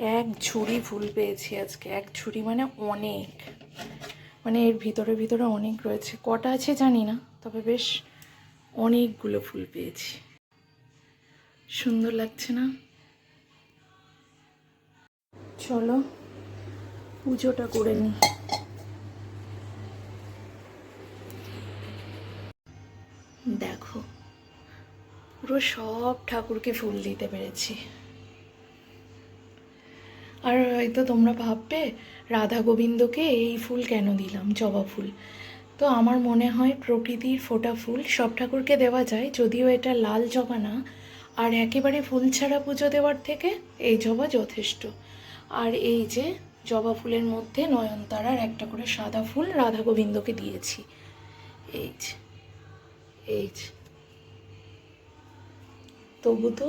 এক ঝুড়ি ফুল পেয়েছি আজকে, এক ঝুড়ি মানে অনেক। মানে এর ভিতরে ভিতরে অনেক রয়েছে। কটা আছে জানি না, তবে বেশ অনেকগুলো ফুল পেয়েছি। সুন্দর লাগছে না? চলো, পুজোটা করে নিই দেখো, পুরো সব ঠাকুরকে ফুল দিতে পেরেছি। আর হয়তো তোমরা ভাববে, রাধা গোবিন্দকে এই ফুল কেন দিলাম, জবা ফুল? তো আমার মনে হয় প্রকৃতির ফোটা ফুল সব ঠাকুরকে দেওয়া যায়, যদিও এটা লাল জবা না। আর একেবারে ফুল ছাড়া পুজো দেওয়ার থেকে এই জবা যথেষ্ট। আর এই যে জবা ফুলের মধ্যে নয়নতারার একটা করে সাদা ফুল রাধা গোবিন্দকে দিয়েছি। এই যে এই যে। তবু তো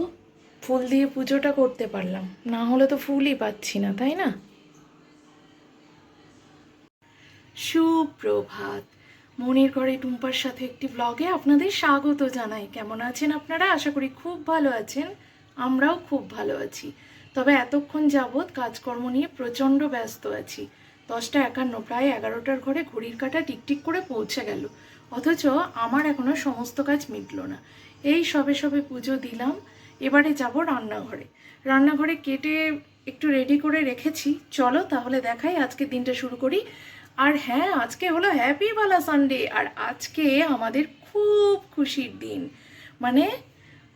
ফুল দিয়ে পুজোটা করতে পারলাম। না হলে তো ফুলই পাচ্ছি না, তাই না? সুপ্রভাত। মনির ঘরে টুম্পার সাথে একটি ব্লগে আপনাদের স্বাগত জানাই। কেমন আছেন আপনারা? আশা করি খুব ভালো আছেন। আমরাও খুব ভালো আছি। তবে এতক্ষণ যাবৎ কাজকর্ম নিয়ে প্রচণ্ড ব্যস্ত আছি। দশটা একান্ন, প্রায় এগারোটার ঘরে ঘড়ির কাটা টিকটিক করে পৌঁছে গেল। অথচ আমার এখনও সমস্ত কাজ মিটলো না। এই সবে সবে পুজো দিলাম এবারে যাব রান্নাঘরে। রান্নাঘরে কেটে একটু রেডি করে রেখেছি। চলো তাহলে দেখাই আজকে দিনটা শুরু করি। আর হ্যাঁ আজকে হলো হ্যাপি বালা সানডে আর আজকে আমাদের খুব খুশির দিন। মানে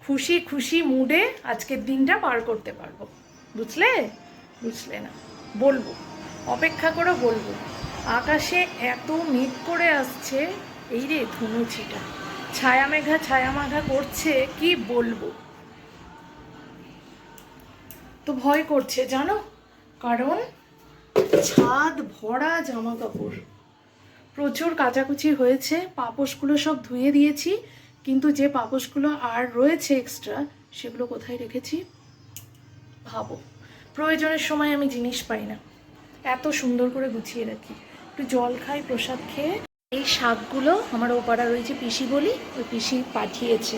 খুশি খুশি মুডে আজকের দিনটা পার করতে পারব। বুঝলে? বুঝলে না। বলব। অপেক্ষা করে বলব। আকাশে এত মেঘ করে আসছে। এই রে ধুনুচিটা। ছায়া মেঘা ছায়া মাঘা করছে। কি বলব? তো ভয় করছে, জানো? কারণ ছাদ ভরা জামা কাপড় প্রচুর কাচাকুচি হয়েছে, পাপোশগুলো সব ধুয়ে দিয়েছি, কিন্তু যে পাপোশগুলো আর রয়েছে এক্সট্রা সেগুলো কোথায় রেখেছি? ভাবো। প্রয়োজনের সময় আমি জিনিস পাই না। এত সুন্দর করে গুছিয়ে রাখি। একটু জল খাই, প্রসাদ খেয়ে। এই শাকগুলো আমার ওপাড়া রয়েছে পিসি বলি, ওই পিসি পাঠিয়েছে।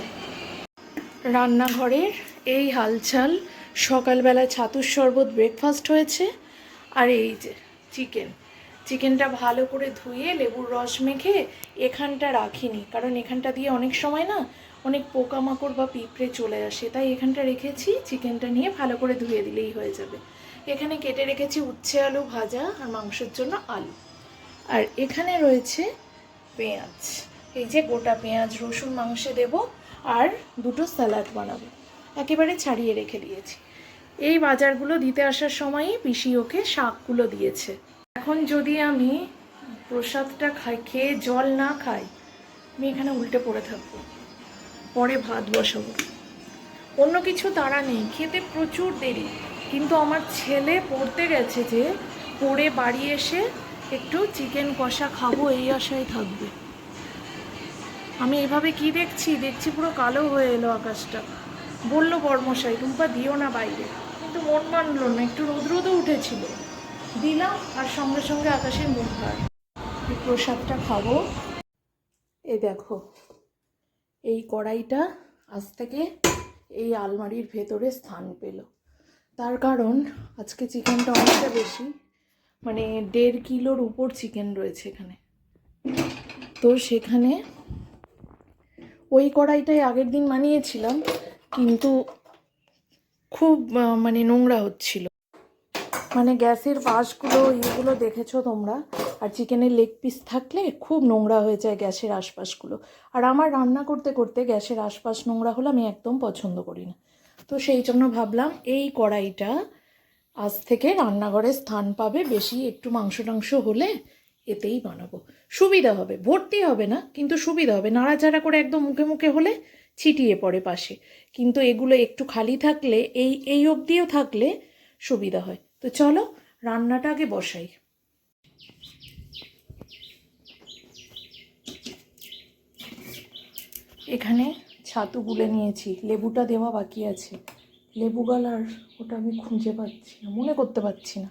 রান্নাঘরের এই হালচাল সকালবেলা ছাতুর শরবত ব্রেকফাস্ট হয়েছে। আর এই যে চিকেন চিকেনটা ভালো করে ধুয়ে লেবুর রস মেখে এখানটা রাখিনি। কারণ এখানটা দিয়ে অনেক সময় না অনেক পোকামাকড় বা পিঁপড়ে চলে আসে। তাই এখানটা রেখেছি চিকেনটা নিয়ে ভালো করে ধুয়ে দিলেই হয়ে যাবে। এখানে কেটে রেখেছি উচ্ছে আলু ভাজা আর মাংসের জন্য আলু। আর এখানে রয়েছে পেঁয়াজ। এই যে গোটা পেঁয়াজ, রসুন, মাংসে দেব আর দুটো স্যালাড বানাবো। একেবারে ছাড়িয়ে রেখে দিয়েছি। এই বাজারগুলো দিতে আসার সময়ই পিসি ওকে শাকগুলো দিয়েছে। এখন যদি আমি প্রসাদটা খাই, খেয়ে জল না খাই, আমি এখানে উল্টে পড়ে থাকব। পরে ভাত বসাবো। অন্য কিছু তারা নেই। খেতে প্রচুর দেরি। কিন্তু আমার ছেলে পড়তে গেছে যে, পড়ে বাড়ি এসে একটু চিকেন কষা খাব, এই আশায় থাকবে। আমি এভাবে কি দেখছি? দেখছি পুরো কালো হয়ে এলো আকাশটা। বলল বর্মশাই টুম্পা দিও না বাইরে। কিন্তু মন মানলো না, একটু রোদ রোদও উঠেছিল। দিলাম আর সঙ্গে সঙ্গে আকাশের মুখ ভার প্রসাদটা খাব। এ দেখো, এই কড়াইটা আজ থেকে এই আলমারির ভেতরে স্থান পেল। তার কারণ, আজকে চিকেনটা অনেকটা বেশি মানে দেড় কিলোর উপর চিকেন রয়েছে এখানে। তো সেখানে ওই কড়াইটাই আগের দিন বানিয়েছিলাম কিন্তু খুব মানে নোংরা হচ্ছিল। মানে গ্যাসের পাশগুলো ইয়েগুলো দেখেছ তোমরা? আর চিকেনের লেগ পিস থাকলে খুব নোংরা হয়ে যায় গ্যাসের আশপাশগুলো। আর আমার রান্না করতে করতে গ্যাসের আশপাশ নোংরা হলে আমি একদম পছন্দ করি না। তো সেই জন্য ভাবলাম এই কড়াইটা আজ থেকে রান্নাঘরে স্থান পাবে বেশি, একটু মাংস টাংস হলে এতেই বানাবো। সুবিধা হবে, ভর্তি হবে না, কিন্তু সুবিধা হবে। নাড়াচাড়া করে একদম মুখে মুখে হলে ছিটিয়ে পড়ে পাশে। কিন্তু এগুলো একটু খালি থাকলে, এই এই অবধিও থাকলে সুবিধা হয়। তো চলো, রান্নাটা আগে বসাই। এখানে ছাতু গুলে নিয়েছি, লেবুটা দেওয়া বাকি আছে। লেবু গালার ওটা আমি খুঁজে পাচ্ছি না, মনে করতে পারছি না।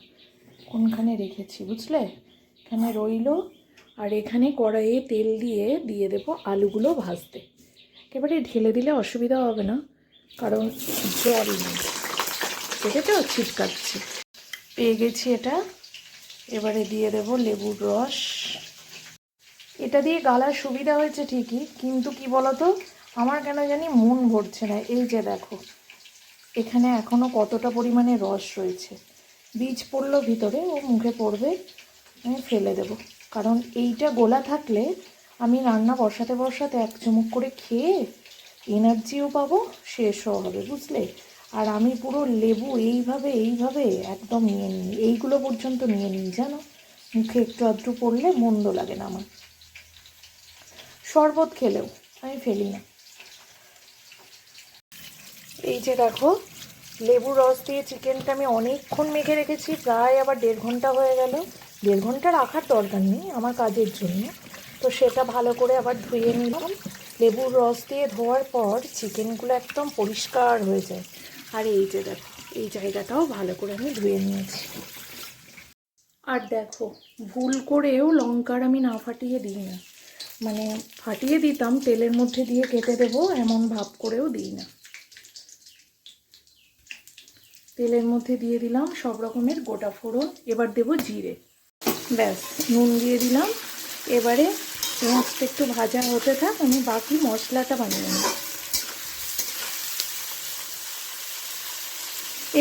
কোনখানে রেখেছি, বুঝলে? এখানে রইল, আর এখানে কড়াইয়ে তেল দিয়ে দিয়ে দেবো আলুগুলো ভাজতে। একেবারে ঢেলে দিলে অসুবিধা হবে না, কারণ জল নেই। দেখেছ? ছিটকাচ্ছি। পেয়ে গেছি এটা। এবারে দিয়ে দেব লেবুর রস। এটা দিয়ে গালার সুবিধা হয়েছে ঠিকই, কিন্তু কি বলতো? আমার কেন জানি মন ভরছে না। এই যে দেখো, এখানে এখনও কতটা পরিমাণে রস রয়েছে। বীজ পড়ল ভিতরে, ও মুখে পড়বে, আমি ফেলে দেব। কারণ এইটা গোলা থাকলে আমি রান্না বসাতে বসাতে এক চুমুক করে খেয়ে এনার্জিও পাবো, শেষও হবে, বুঝলে? আর আমি পুরো লেবু এইভাবে এইভাবে একদম নিয়ে নিই, এইগুলো পর্যন্ত নিয়ে নিই, জানো? মুখে একটু আধটু পড়লে মন্দ লাগে না আমার। শরবত খেলেও, আমি ফেলি না। এই যে দেখো লেবু রস দিয়ে চিকেনটা আমি অনেকক্ষণ মেখে রেখেছি, প্রায় আবার দেড় ঘণ্টা হয়ে গেল। দেড় ঘণ্টা রাখার দরকার নেই আমার কাজের জন্য। তো সেটা ভালো করে আবার ধুয়ে নিলাম। লেবুর রস দিয়ে ধোয়ার পর চিকেনগুলো একদম পরিষ্কার হয়ে যায়। আর এই যে দেখো, এই জায়গাটাও ভালো করে আমি ধুয়ে নিয়েছি। আর দেখো, ভুল করেও লঙ্কার আমি না ফাটিয়ে দিই না। মানে ফাটিয়ে দিতাম, তেলের মধ্যে দিয়ে কেটে দেবো, এমন ভাব করেও দিই না। তেলের মধ্যে দিয়ে দিলাম সব রকমের গোটা ফোড়ন, এবার দেব জিরে। ব্যাস, নুন দিয়ে দিলাম। এবারে পেঁয়াজটা একটু ভাজা হতে থাক, আমি বাকি মশলাটা বানিয়ে নিই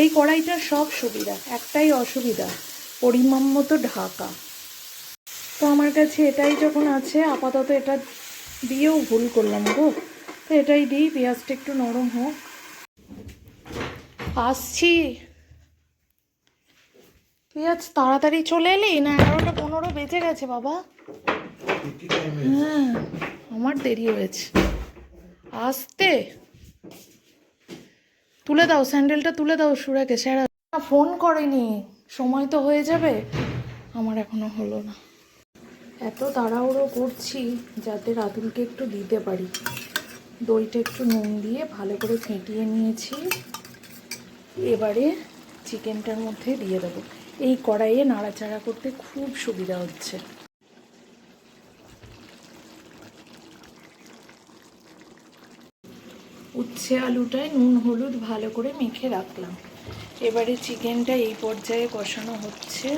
এই কড়াইটার সব সুবিধা, একটাই অসুবিধা, পরিমাণ মতো ঢাকা। তো আমার কাছে এটাই যখন আছে, আপাতত এটা দিয়েও ভুল করলাম গো। তো এটাই দিই, পেঁয়াজটা একটু নরম হোক। আসছি। আজ তাড়াতাড়ি চলে এলি? না, এগারোটা পনেরো বেজে গেছে বাবা। হ্যাঁ আমার দেরি হয়েছে। আসতে। তুলে দাও, স্যান্ডেলটা তুলে দাও সুরাকে। স্যার ফোন করেনি। সময় তো হয়ে যাবে। আমার এখনও হলো না। এত তাড়াহুড়ো করছি যাতে রাতুলকে একটু দিতে পারি। দইটা একটু নুন দিয়ে ভালো করে ফেটিয়ে নিয়েছি। এবারে চিকেনটার মধ্যে দিয়ে দেবো। এই কড়াইয়ে নাড়াচাড়া করতে খুব সুবিধা হচ্ছে। উচ্ছে আলুটায় নুন, হলুদ ভালো করে মেখে রাখলাম। এবারে চিকেনটা এই পর্যায়ে কষানো হচ্ছে।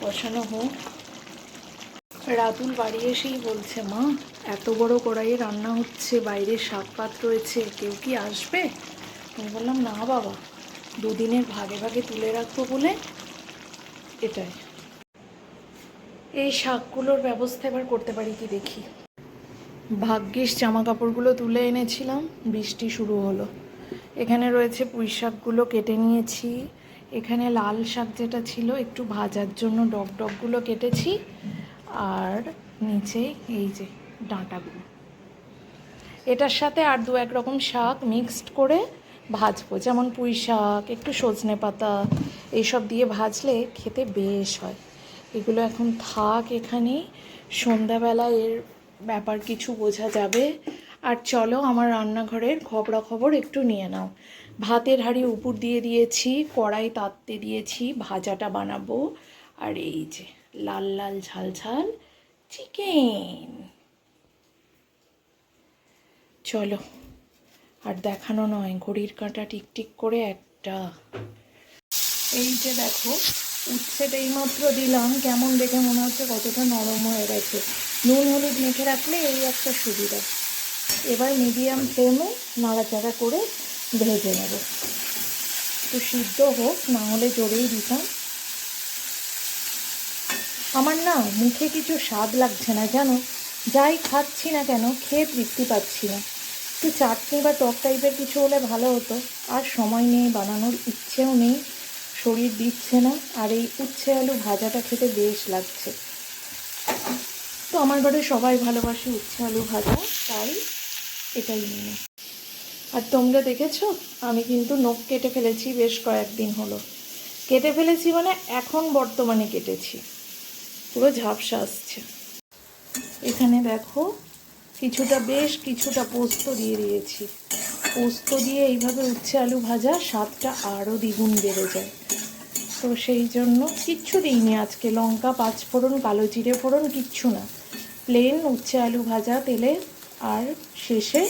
কষানো হোক। রাতুল বাড়ি এসেই বলছে, মা, এত বড় কড়াইয়ে রান্না হচ্ছে, বাইরে শাক পাত রয়েছে, কেউ কি আসবে? আমি বললাম, না বাবা, দুদিনের ভাগে ভাগে তুলে রাখব বলে। এটাই। এই শাকগুলোর ব্যবস্থা এবার করতে পারি কি দেখি। ভাগ্যিস জামা কাপড়গুলো তুলে এনেছিলাম, বৃষ্টি শুরু হলো। এখানে রয়েছে পুঁই শাকগুলো কেটে নিয়েছি, এখানে লাল শাক যেটা ছিল একটু ভাজার জন্য ডগ ডগগুলো কেটেছি, আর নিচে এই যে ডাঁটাগুলো। এটার সাথে আর দু এক রকম শাক মিক্সড করে ভাজবো, যেমন পুঁই শাক, একটু সজনে পাতা, এইসব দিয়ে ভাজলে খেতে বেশ হয়। এগুলো এখন থাক এখানেই। সন্ধ্যাবেলা এর ব্যাপার কিছু বোঝা যাবে। আর চলো আমার রান্নাঘরের খবরাখবর একটু নিয়ে নাও। ভাতের হাঁড়ি উপর দিয়ে দিয়েছি, কড়াই তাততে দিয়েছি, ভাজাটা বানাবো। আর এই যে, লাল লাল ঝাল ঝাল চিকেন। চলো, আর দেখানো নয়, ঘড়ির কাঁটা টিকটিক করে একটা। এই যে দেখো উচ্ছেটা এইমাত্র দিলাম, কেমন দেখে মনে হচ্ছে কতটা নরম হয়ে গেছে। নুন, হলুদ মেখে রাখলে এই একটা সুবিধা। এবার মিডিয়াম ফ্লেমে নাড়াচাড়া করে ভেজে নেব। একটু সিদ্ধ হোক, না হলে জোরেই দিতাম। আমার না মুখে কিছু স্বাদ লাগছে না, জানো? যাই খাচ্ছি না কেন, খেয়ে তৃপ্তি পাচ্ছি না। একটু চাটনি বা টক টাইপের কিছু হলে ভালো হতো। আর সময় নেই বানানোর ইচ্ছেও নেই, শরীর দিচ্ছে না, আর এই উচ্ছে আলু ভাজাটা খেতে বেশ লাগছে। তো আমার ঘরে সবাই ভালোবাসে উচ্ছে আলু ভাজা, তাই এটাই নিয়ে। আর তোমরা দেখেছ? আমি কিন্তু নখ কেটে ফেলেছি বেশ কয়েকদিন হলো। কেটে ফেলেছি মানে এখন বর্তমানে কেটেছি। পুরো ঝাপসা আসছে। এখানে দেখো, কিছুটা বেশ কিছুটা পোস্ত দিয়ে দিয়েছি। পোস্ত দিয়ে এইভাবে উচ্ছে আলু ভাজা, স্বাদটা আরও দ্বিগুণ বেড়ে যায়। তো সেই জন্য কিচ্ছু দিইনি আজকে। লঙ্কা পাঁচ ফোড়ন কালো জিরে ফোড়ন, কিচ্ছু না। প্লেন উচ্ছে আলু ভাজা তেলে আর শেষে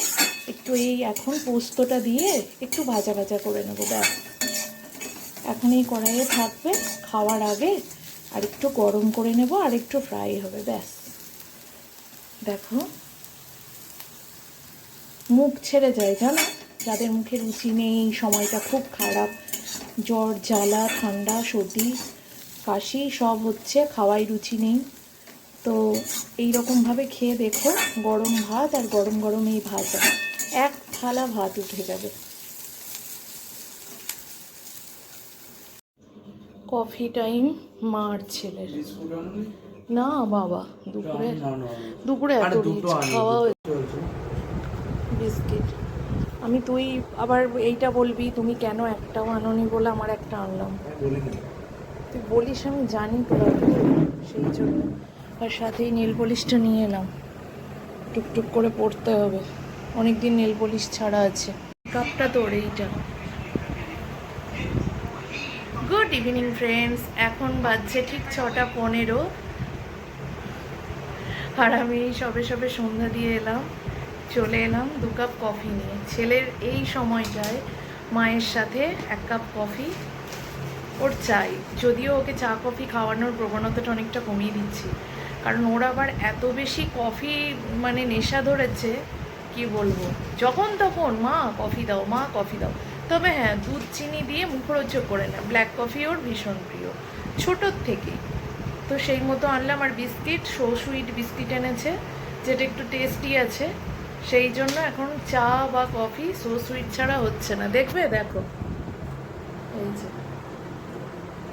একটু এই এখন পোস্তটা দিয়ে একটু ভাজা ভাজা করে নেব, ব্যাস। এখন এই কড়াইয়ে থাকবে, খাওয়ার আগে আর একটু গরম করে নেব, আর একটু ফ্রাই হবে, ব্যাস। দেখো, মুখ ছেড়ে যায়, জানো? যাদের মুখে রুচি নেই, সময়টা খুব খারাপ, জ্বর, জ্বালা, ঠান্ডা, সর্দি, কাশি, সব হচ্ছে খাওয়াই রুচি নেই। তো এই রকমভাবে খেয়ে দেখো গরম ভাত আর গরম গরম এই ভাজা এক থালা ভাত উঠে যাবে। কফি টাইম মার ছেলের। না বাবা দুপুরে। দুপুরে এত রিচ। খাওয়া হয়েছে। বিস্কিট। আমি তুই আবার এইটা বলবি তুমি কেন একটাও আনোনি বলে আমার একটা আনলাম? তুই বলিস আমি জানি তো সেই জন্য। আর সাথেই নেল পলিশটা নিয়ে এলাম টুকটুক করে পড়তে হবে। অনেক দিন নেল পলিশ ছাড়া আছে। কাপটা তোর এইটা। গুড ইভিনিং ফ্রেন্ডস এখন বাজছে ঠিক ছটা পনেরো। আর আমি সবে সবে সন্ধ্যা দিয়ে এলাম। চলে এলাম দু কাপ কফি নিয়ে। ছেলের এই সময়টায় মায়ের সাথে এক কাপ কফি ওর চাই। যদিও ওকে চা কফি খাওয়ানোর প্রবণতাটা অনেকটা কমিয়ে দিচ্ছি। কারণ ওর আবার এত বেশি কফি মানে নেশা ধরেছে, কি বলব? যখন তখন, মা, কফি দাও, মা, কফি দাও। তবে হ্যাঁ দুধ, চিনি দিয়ে মুখরোচক করে না ব্ল্যাক কফি ওর ভীষণ প্রিয়, ছোটোর থেকে। তো সেই মতো আনলাম, আর বিস্কিট সো সুইট বিস্কিট এনেছে, যেটা একটু টেস্টি আছে। সেই জন্য এখন চা বা কফি সো সুইট ছাড়া হচ্ছে না। দেখবে? দেখো। এই যে।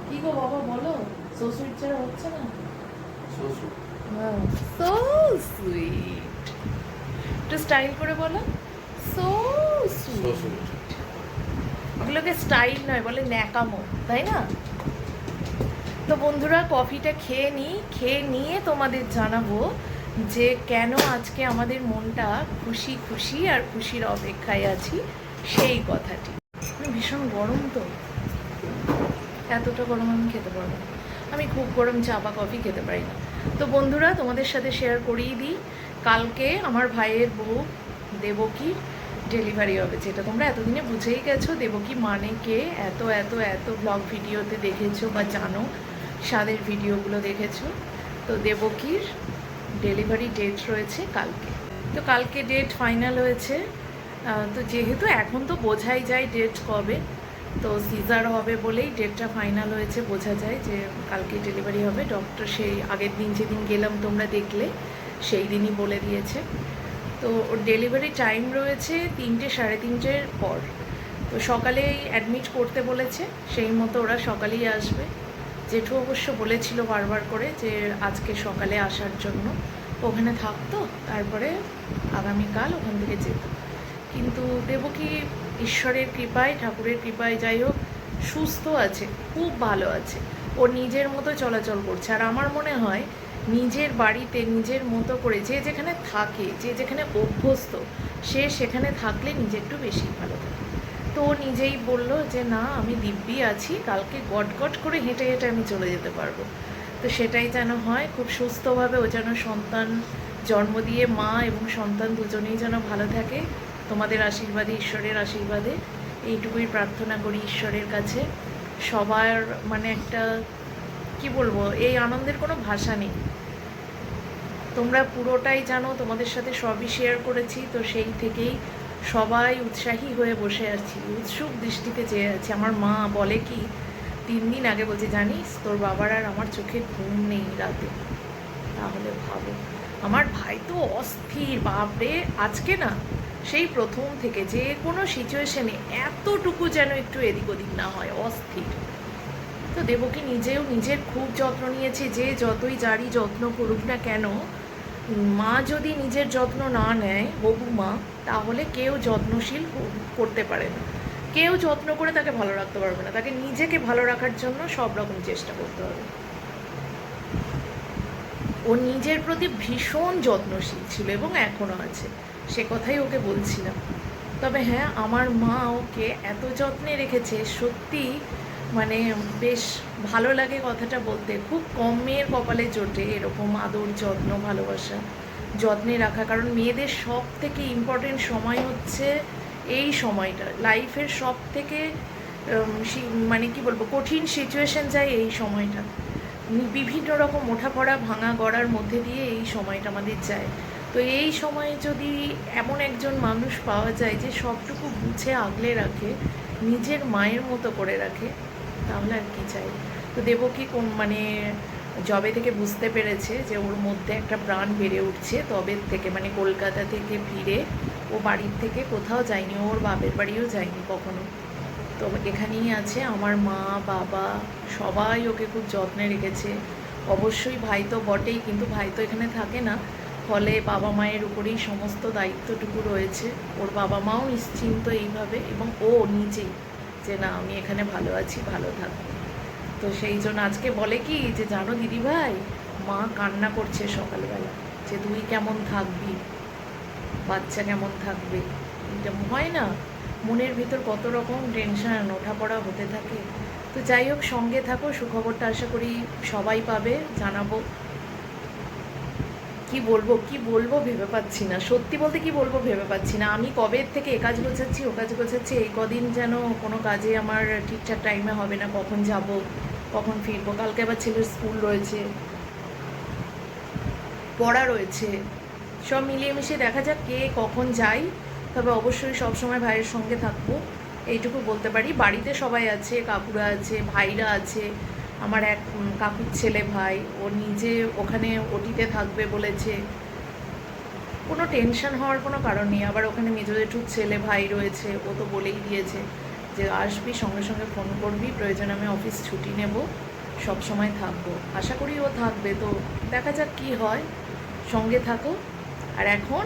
কি গো বাবা, বলো? সো সুইট ছাড়া হচ্ছে না? শ্বশুর। সো সুইট একটু স্টাইল করে বলো। So sweet. ওগুলোকে স্টাইল নয় বলে ন্যাকামো তাই না? তো বন্ধুরা কফিটা খেয়ে নিই খেয়ে নিয়ে তোমাদের জানাব যে কেন আজকে আমাদের মনটা খুশি খুশি আর খুশির অপেক্ষায় আছি সেই কথাটি। ভীষণ গরম তো। এতটা গরম আমি খেতে পারব না। আমি খুব গরম চা বা কফি খেতে পারি না। তো বন্ধুরা, তোমাদের সাথে শেয়ার করিয়ে দিই। কালকে আমার ভাইয়ের বউ দেবকী ডেলিভারি হবে, যেটা তোমরা এতদিনে বুঝেই গেছো। দেবকী মানে কে? এত এত এত ব্লগ ভিডিওতে দেখেছ বা জানো? স্বাদের ভিডিওগুলো দেখেছ? তো দেবকীর ডেলিভারি ডেট রয়েছে কালকে। তো কালকে ডেট ফাইনাল হয়েছে। তো যেহেতু এখন তো বোঝাই যায় ডেট কবে তো সিজার হবে বলেই ডেটটা ফাইনাল হয়েছে, বোঝা যায় যে কালকে ডেলিভারি হবে। ডক্টর সেই আগের দিন যেদিন গেলাম তোমরা দেখলে, সেই দিনই বলে দিয়েছে। তো ওর ডেলিভারি টাইম রয়েছে তিনটে সাড়ে তিনটের পর। তো সকালেই অ্যাডমিট করতে বলেছে, সেই মতো ওরা সকালেই আসবে। জেঠু অবশ্য বলেছিল বারবার করে যে আজকে সকালে আসার জন্য। ওখানে থাকতো, তারপরে আগামীকাল ওখান থেকে যেত। কিন্তু দেবকী ঈশ্বরের কৃপায়, ঠাকুরের কৃপায় যাই হোক, সুস্থ আছে, খুব ভালো আছে। ও নিজের মতো চলাচল করছে। আর আমার মনে হয়, নিজের বাড়িতে নিজের মতো করে যে যেখানে থাকে, যে যেখানে অভ্যস্ত, সে সেখানে থাকলে নিজে একটু বেশি ভালো থাকে। তো ও নিজেই বলল যে, না, আমি দিব্যি আছি, কালকে গট গট করে হেঁটে হেঁটে আমি চলে যেতে পারব। তো সেটাই যেন হয়, খুব সুস্থভাবে ও যেন সন্তান জন্ম দিয়ে মা এবং সন্তান দুজনেই যেন ভালো থাকে। তোমাদের আশীর্বাদে, ঈশ্বরের আশীর্বাদে এইটুকুই প্রার্থনা করি ঈশ্বরের কাছে। সবার মানে একটা, কি বলব, এই আনন্দের কোনো ভাষা নেই। তোমরা পুরোটাই জানো, তোমাদের সাথে সবই শেয়ার করেছি, তো সেই থেকেই সবাই উৎসাহী হয়ে বসে আছি, উৎসুক দৃষ্টিতে চেয়ে আছি। আমার মা বলে কি, তিন দিন আগে বলছে, জানিস, তোর বাবার আর আমার চোখে ঘুম নেই রাতে। তাহলে ভাবো। আমার ভাই তো অস্থির, বাপরে, আজকে না সেই প্রথম থেকে যে কোনো সিচুয়েশনে এতটুকু যেন একটু এদিক ওদিক না হয়, অস্থির। তো দেবকী নিজেও নিজের খুব যত্ন নিয়েছে যে যতই যারই যত্ন করুক না কেন, মা যদি নিজের যত্ন না নেয়, হবু মা, তাহলে কেউ যত্নশীল করতে পারে না। কেউ যত্ন করে তাকে ভালো রাখতে পারবে না। তাকে নিজেকে ভালো রাখার জন্য সব রকম চেষ্টা করতে হবে। ও নিজের প্রতি ভীষণ যত্নশীল ছিল এবং এখনও আছে। সে কথাই ওকে বলছিলাম। তবে হ্যাঁ আমার মা ওকে এত যত্নে রেখেছে, সত্যি মানে বেশ ভালো লাগে কথাটা বলতে। খুব কম মেয়ের কপালে জোটে এরকম আদর, যত্ন, ভালোবাসা, যত্নে রাখা। কারণ মেয়েদের সব থেকে ইম্পর্টেন্ট সময় হচ্ছে এই সময়টা। লাইফের সব থেকে মানে কি বলব, কঠিন সিচুয়েশন যায় এই সময়টা। বিভিন্ন রকম ওঠা পড়া ভাঙা, গড়ার মধ্যে দিয়ে এই সময়টা আমাদের যায়। তো এই সময়ে যদি এমন একজন মানুষ পাওয়া যায় যে সবটুকু বুঝে আগলে রাখে, নিজের মায়ের মতো করে রাখে, তাহলে আর কি চাই? তো দেবকী কোন মানে জবে থেকে বুঝতে পেরেছে যে ওর মধ্যে একটা প্রাণ বেড়ে উঠছে, তবে থেকে মানে কলকাতা থেকে ফিরে ও বাড়ির থেকে কোথাও যায়নি, ওর বাপের বাড়িও যায়নি কখনো। তো এখানেই আছে আমার মা, বাবা, সবাই ওকে খুব যত্নে রেখেছে। অবশ্যই ভাই তো বটেই, কিন্তু ভাই তো এখানে থাকে না। ফলে বাবা মায়ের উপরেই সমস্ত দায়িত্বটুকু রয়েছে। ওর বাবা মাও নিশ্চিন্ত এইভাবে এবং ও নিজেই যে, না, আমি এখানে ভালো আছি, ভালো থাকব। তো সেই জন্য আজকে বলে কি যে, জানো দিদি ভাই মা কান্না করছে সকালবেলা যে, তুই কেমন থাকবি? বাচ্চা কেমন থাকবে? এটা হয় না, মনের ভিতর কত রকম টেনশন ওঠাপড়া হতে থাকে। তো যাই হোক, সঙ্গে থাকো, সুখবরটা আশা করি সবাই পাবে, জানাব। কি বলব কি বলব ভেবে পাচ্ছি না। সত্যি বলতে কি বলব ভেবে পাচ্ছি না। আমি কবে থেকে এ কাজ গোছাচ্ছি, ও কাজ গোছাচ্ছি, এই কদিন যেন কোনো কাজে আমার ঠিকঠাক টাইমে হবে না, কখন যাব, কখন ফিরবো। কালকে আবার ছেলের স্কুল রয়েছে, পড়া রয়েছে। সব মিলিয়ে মিশিয়ে দেখা যাক কে কখন যাই। তবে অবশ্যই সব সময় ভাইয়ের সঙ্গে থাকব। এইটুকু বলতে পারি। বাড়িতে সবাই আছে, কাকুরা আছে, ভাইরা আছে। আমার এক কাকুর ছেলে ভাই, ও নিজে ওখানে ওটিতে থাকবে বলেছে। কোনো টেনশন হওয়ার কোনো কারণ নেই, আবার ওখানে মেজো জেঠুর ছেলে ভাই রয়েছে, ও তো বলেই দিয়েছে যে আসবি, সঙ্গে সঙ্গে ফোন করবি, প্রয়োজন আমি অফিস ছুটি নেব, সব সময় থাকব। আশা করি ও থাকবে, তো দেখা যাক কি হয়। সঙ্গে থাকো। আর এখন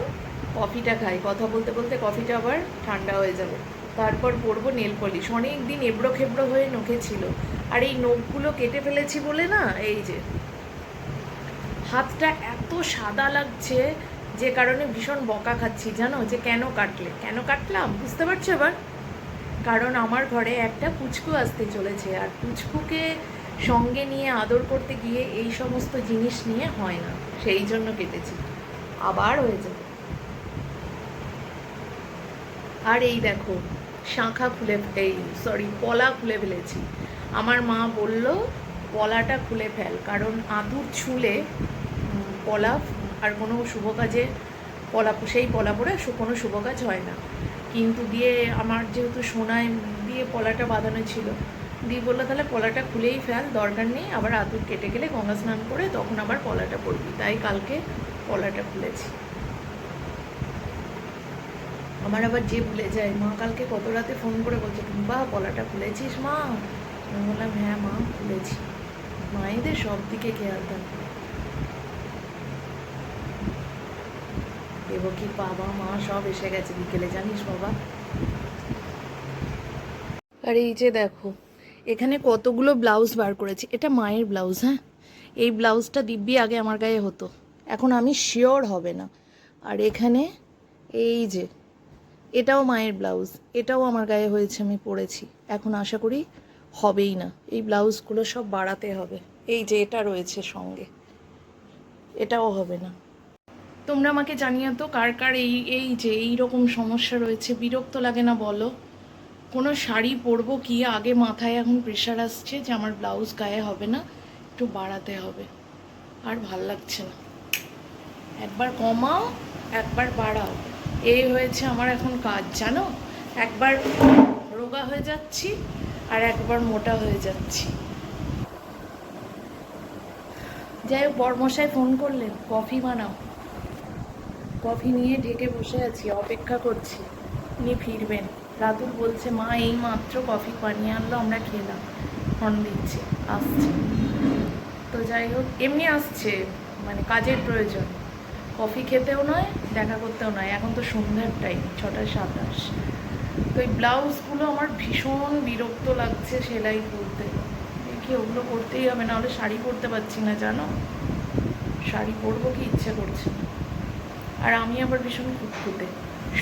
কফিটা খাই, কথা বলতে বলতে কফিটা আবার ঠান্ডা হয়ে যাবে। তারপর পরবো নেল পলিশ। অনেক দিন এবড়ো খেবড়ো হয়ে নখে ছিল। আর এই নখগুলো কেটে ফেলেছি বলে না, এই যে। হাতটা এত সাদা লাগছে যে কারণে ভীষণ বকা খাচ্ছি, জানো? যে কেন কাটলে? কেন কাটলাম? বুঝতে পারছ এবার? কারণ আমার ঘরে একটা পুচকু আসতে চলেছে, আর পুচকুকে সঙ্গে নিয়ে আদর করতে গিয়ে এই সমস্ত জিনিস নিয়ে হয় না, সেই জন্য কেটেছি। আবার হয়ে যাবে। আর এই দেখো, শাঁখা খুলে, এই সরি পলা খুলে ফেলেছি। আমার মা বলল, পলাটা খুলে ফেল, কারণ আঁতুর ছুলে পলা, আর কোনো শুভ কাজে পলা, সেই পলা পরে কোনো শুভ কাজ হয় না। কিন্তু দিয়ে আমার যেহেতু সোনায়, দিয়ে পলাটা বাঁধানো ছিল, দিয়ে বলল, তাহলে পলাটা খুলেই ফেল, দরকার নেই, আবার আতুর কেটে গেলে গঙ্গা স্নান করে তখন আবার পলাটা পরবি। তাই কালকে পলাটা খুলেছি। আমার আবার যে ভুলে যায়, মা কালকে কত রাতে ফোন করে বলছে, টুম্পা, পলাটা খুলেছিস মা আমি বললাম হ্যাঁ মা খুলেছি মায়েদের সব দিকে খেয়াল থাকে। কি বাবা, মা সব এসে গেছে বিকেলে, জানিস বাবা? আর এই যে দেখো, এখানে কতগুলো ব্লাউজ বার করেছি। এটা মায়ের ব্লাউজ হ্যাঁ? এই ব্লাউজটা দিব্যি আগে আমার গায়ে হতো। এখন আমি শিওর হবে না। আর এখানে এই যে, এটাও মায়ের ব্লাউজ। এটাও আমার গায়ে হয়েছে, আমি পরেছি। এখন আশা করি হবেই না। এই ব্লাউজগুলো সব বাড়াতে হবে। এই যে এটা রয়েছে সঙ্গে, এটাও হবে না। তোমরা আমাকে জানিয়ে তো কার কার এই এই যে এই রকম সমস্যা রয়েছে। বিরক্ত লাগে না বলো। কোনো শাড়ি পরবো কি? আগে মাথায় এখন প্রেশার আসছে যে আমার ব্লাউজ গায়ে হবে না, একটু বাড়াতে হবে। আর ভালো লাগছে না। একবার কমাও, একবার বাড়াও। এই হয়েছে আমার এখন কাজ, জানো? একবার রোগা হয়ে যাচ্ছি আর একবার মোটা হয়ে যাচ্ছি। যাই হোক, বরমশাই ফোন করলেন কফি বানাও। কফি নিয়ে ঢেকে বসে আছি, অপেক্ষা করছি। উনি ফিরবেন। রাতুল বলছে, মা, এই মাত্র কফি বানিয়ে আনলো, আমরা খেলাম ফোন দিচ্ছে, আসছে। তো যাই হোক, এমনি আসছে মানে কাজের প্রয়োজন। কফি খেতেও নয়, দেখা করতেও নয়। এখন তো সন্ধ্যার টাইম ছটা সাতাশ। তো এই ব্লাউজগুলো আমার ভীষণ বিরক্ত লাগছে সেলাই করতে। দেখি ওগুলো করতেই হবে না হলে শাড়ি পরতে পারছি না জানো? শাড়ি পরবো কি ইচ্ছে করছে না। আর আমি আবার ভীষণ খুঁতখুঁতে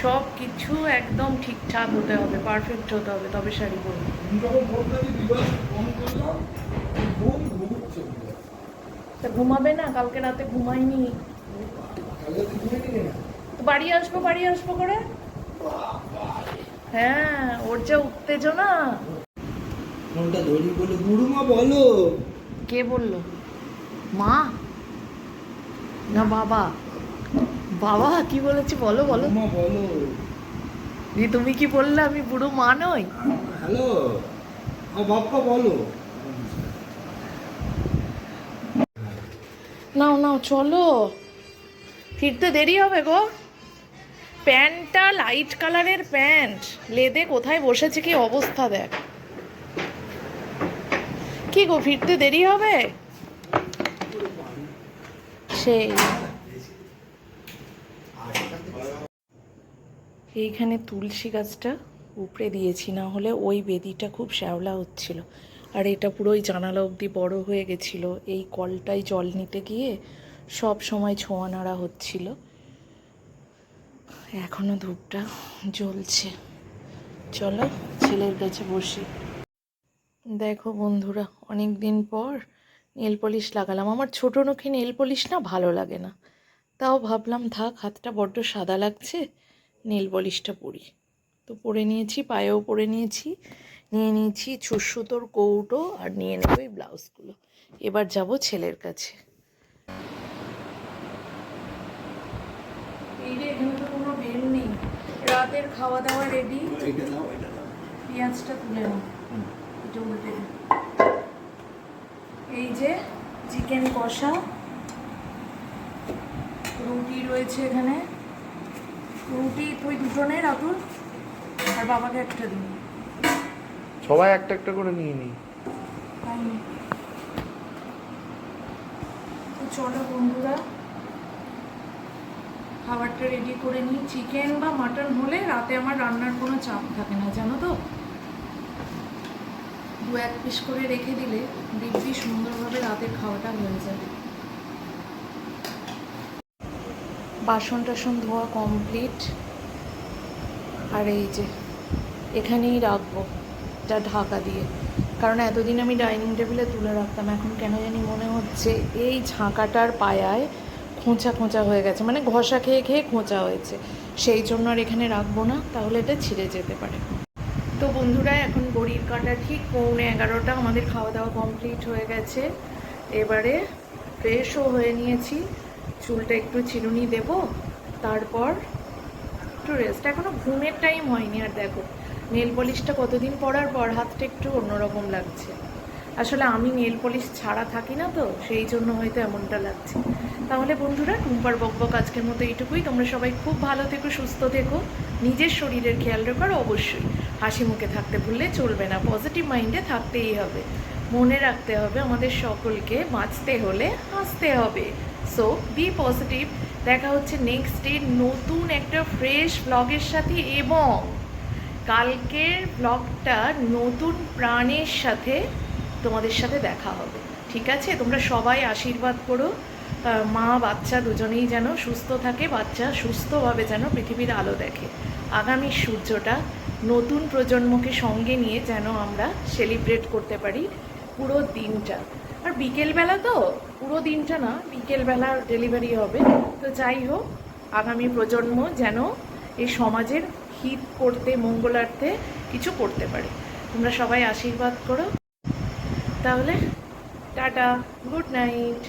সব কিছু একদম ঠিকঠাক হতে হবে পারফেক্ট হতে হবে তবে শাড়ি পরবো। তা ঘুমাবে না কালকে রাতে ঘুমাইনি বাড়ি আসব বাড়ি আসব করে? হ্যাঁ ওর যা উত্তেজনা। ফোনটা ধরি বলে বুড়ুমা বলো। কে বলল? মা? না বাবা। বাবা কি বলেছে বলো বলো। বুড়ুমা বলো। তুমি কি বললে আমি বুড়ো মা নই? হ্যালো? ও বাপ্পা বলো। নাও নাও চলো। ফিরতে দেরি হবে গো। প্যান্টটা লাইট কালারের প্যান্ট। লেদে কোথায় বসেছে কি অবস্থা দেখ। কি গো, ফিরতে দেরি হবে? সেই। এইখানে তুলসী গাছটা উপড়ে দিয়েছি, না হলে ওই বেদিটা খুব শ্যাওলা হচ্ছিল। আর এটা পুরোই জানালা অবধি বড় হয়ে গেছিল। এই কলটায় জল নিতে গিয়ে সব সময় ছোঁয়া নাড়া হচ্ছিল। এখনও ধূপটা জ্বলছে। চলো ছেলের কাছে বসি। দেখো বন্ধুরা অনেক দিন পর নেল পলিশ লাগালাম। আমার ছোটো নখে নেল পলিশ না ভালো লাগে না। তাও ভাবলাম, থাক, হাতটা বড্ড সাদা লাগছে, নেল পলিশটা পরি। তো পরে নিয়েছি, পায়েও পরে নিয়েছি, নিয়ে নিয়েছি সুতোর কৌটো আর নিয়ে নেব এই ব্লাউজগুলো। এবার যাব ছেলের কাছে। এই রে এখানে তো কোনো বেল নেই রাতের খাওয়া দাওয়া রেডি পেঁয়াজটা তুলে নাও। এটা উল্টে এই যে চিকেন কষা। রুটি রয়েছে এখানে। রুটি তুই দুটো নে রাতুল। আর বাবাকে একটা দিন সবাই একটা একটা করে নিয়ে নিই তাই চলো বন্ধুরা খাবারটা রেডি করে নিই। চিকেন বা মাটন হলে রাতে আমার রান্নার কোনো চাপ থাকে না, জানো তো? দু এক পিস করে রেখে দিলে দিব্যি সুন্দরভাবে রাতের খাওয়াটা হয়ে যাবে। বাসন টাসন ধোয়া কমপ্লিট আর এই যে, এখানেই রাখব যা ঢাকা দিয়ে। কারণ এতদিন আমি ডাইনিং টেবিলে তুলে রাখতাম, এখন কেন জানি মনে হচ্ছে এই ঝাঁকাটার পায়ায় খোঁচা খোঁচা হয়ে গেছে মানে ঘষা খেয়ে খেয়ে খোঁচা হয়েছে। সেই জন্য আর এখানে রাখব না, তাহলে এটা ছিঁড়ে যেতে পারে। তো বন্ধুরা, এখন ঘড়ির কাটা ঠিক পৌনে এগারোটা, আমাদের খাওয়া দাওয়া কমপ্লিট হয়ে গেছে। এবারে ফ্রেশও হয়ে নিয়েছি, চুলটা একটু চিরুনি দেব, তারপর একটু রেস্ট এখনও ঘুমের টাইম হয়নি, আর দেখো নেল পলিশটা কতদিন পরার পর হাতটা একটু অন্যরকম লাগছে। আসলে আমি নেল পলিশ ছাড়া থাকি না তো, সেই জন্য হয়তো এমনটা লাগছে। তাহলে বন্ধুরা, টুম্পার বকবক আজকের মতো এইটুকুই। তোমরা সবাই খুব ভালো থেকো, সুস্থ থেকো। নিজের শরীরের খেয়াল রেখো আর অবশ্যই হাসি মুখে থাকতে ভুললে চলবে না। পজিটিভ মাইন্ডে থাকতেই হবে। মনে রাখতে হবে আমাদের সকলকে, বাঁচতে হলে হাসতে হবে। সো বি পজিটিভ দেখা হচ্ছে নেক্সট ডে নতুন একটা ফ্রেশ ব্লগের সাথে এবং কালকের ব্লগটা নতুন প্রাণের সাথে তোমাদের সাথে দেখা হবে। ঠিক আছে? তোমরা সবাই আশীর্বাদ করো। মা, বাচ্চা দুজনেই যেন সুস্থ থাকে, বাচ্চা সুস্থভাবে যেন পৃথিবীর আলো দেখে। আগামী সূর্যটা নতুন প্রজন্মকে সঙ্গে নিয়ে যেন আমরা সেলিব্রেট করতে পারি পুরো দিনটা। আর বিকেলবেলা তো পুরো দিনটা না, বিকেলবেলা ডেলিভারি হবে। তো যাই হোক, আগামী প্রজন্ম যেন এই সমাজের হিত করতে, মঙ্গলার্থে কিছু করতে পারে। তোমরা সবাই আশীর্বাদ করো। তাহলে টাটা গুড নাইট।